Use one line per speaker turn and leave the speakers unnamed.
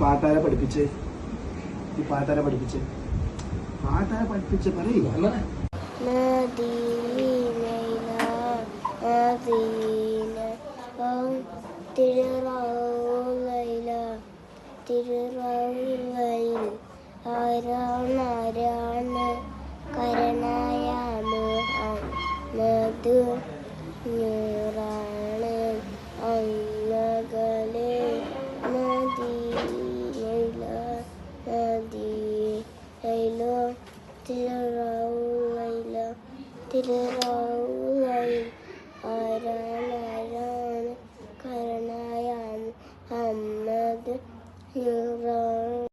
പാട്ടാരെ പഠിപ്പിച്ച്? ഈ പാട്ടാരെ പഠിപ്പിച്ച്? പാട്ടാരെ പഠിപ്പിച്ച് പറയൂ.
അല്ലേ തിരുവയിൽ ആരാണാരാണ് കരനായ മുഹമ്മദ് നൂറാണ് അന്നകളെ നദിയില നദിയിലോ തിരുവയില തിരുവയിൽ ആരാണാരാണ് കരനായ മുഹമ്മദ് 有人